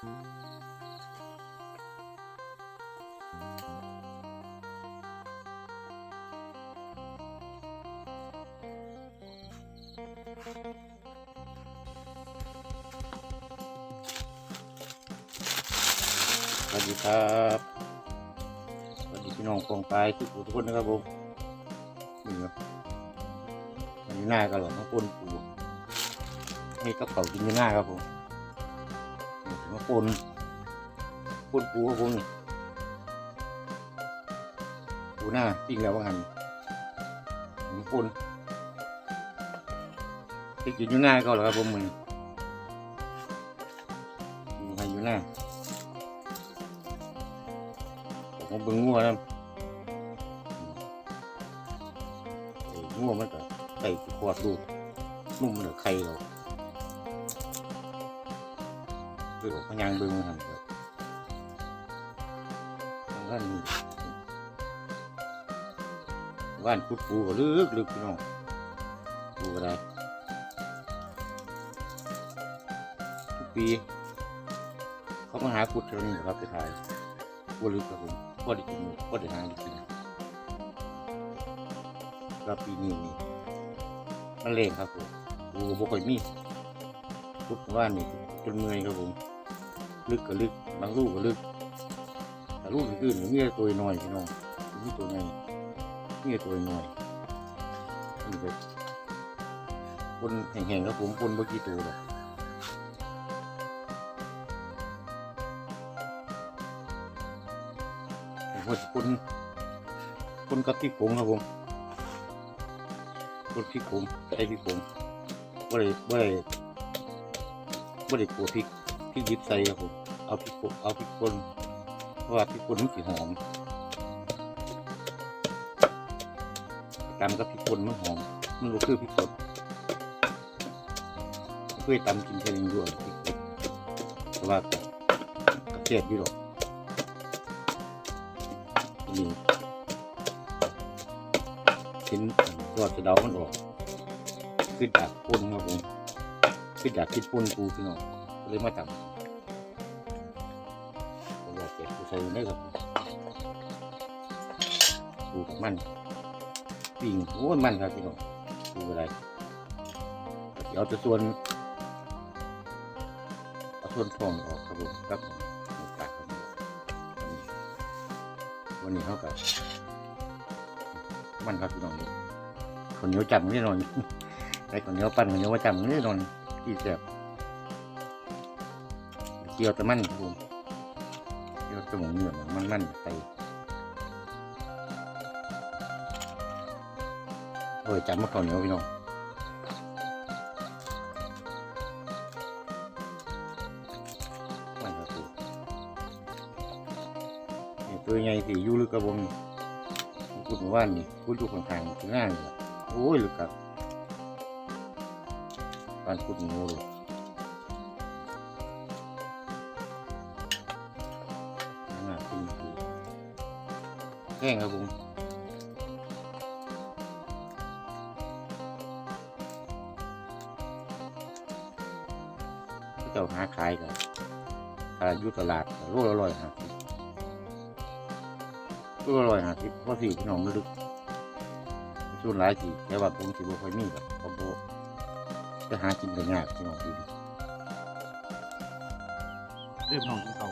สวัสดีครับสวัสดีพี่น้องกองปลายทุกผู้ทุกคนนะครับผมนี่ครับวันนี้หน้าก็หล่อมาปนปูนี่ก็เขากินอยู่หน้าครับผม มาปนปนปูครับผมนี่ปูหน้าปิ้งแล้วว่าหันมาปนที่กินอยู่หน้าก็หรอครับผมมืออยู่ให้อยู่หน้าผมเบิ่งงัวนะงัวมันก็ไก่ขวดลูนุ่มมันก็ไข่เรา เรื่องพยางเบิ่งมันหันครับทางด้านนี้บ้านพุดปูก็ลึกลึกพี่น้องปูก็ได้ทุกปี เขามาหาพุดเท่านี้ครับไปถ่ายบ่ลึกครับผมบ่ได้กินบ่ได้หากินครับปีนี้นี่มันเล่งครับผมกูก็บ่ค่อยมีพุดว่านี่จนเมื่อยครับผม ลึกก็ลึกบางลูกก็ลึกแต่ลูกอื่นๆมีแต่ตัวน้อยพี่น้องมีตัวใหญ่มีต่ตัวน้อยนี่แบบคนแห่งๆครับผมคนบ่อกี่ตัวหรอกผมว่าคนคนกับพริกผงครับผมคนพริกผงใช้พริกผงบ่ได้บ่ได้บ่ได้กลัวพริกพริกดิบใส่ครับผม เอาพริกผงเอาพริกป่นเพราะว่าพริกป่นมันสีหอมตำกับพริกป่นมันหอมมันก็คือพริกสดเคยตำกินแค่นี้ด้วยพริกสดแต่ว่าก็ก็เสียบอยู่หรอกนี่ชิ้นยอดสะเดามันออกขึ้นจากปุ้นครับผมขึ้นจากคิดปุ้นปูพี่น้องเลยมาทำ ใส่ได้ครับปูมันปิ่งโอ้ยมันครับพี่น้องปูอะไรเดี๋ยวจะส่วนเอาส่วนทองออกครับผมครับหมูปากครับผมวันนี้เขากับมันครับพี่น้องนี่คนเหนียวจำแน่นอนไอ้คนเหนียวปั้นคนเหนียวว่าจำแน่นอนที่แซ่บเกี่ยวแต่มันครับผม เกี่ยวแต่หมูเนื้อมันมันไปโอ้ยจำมาข้าวเหนียวพี่น้องมันครับผมนี่ตัวใหญ่สิอยู่ลึกกระบงพูดว่านี่พูดอยู่ข้างๆถึงง่ายเลยโอ้ยลึกกับการพูดงูเลย แห้งครับผมเจ้าหาขายกันถ้าอยู่ตลาดก็โละร้อยห้าสิบก็อร่อยฮะที่พ่อสี่พี่น้องไม่ลึกส่วนหลายสิแต่ว่าผมสิบ่ค่อยมีแบบผมบ่จะหากินกันยากพี่น้องดีเริ่มน้องกินเขา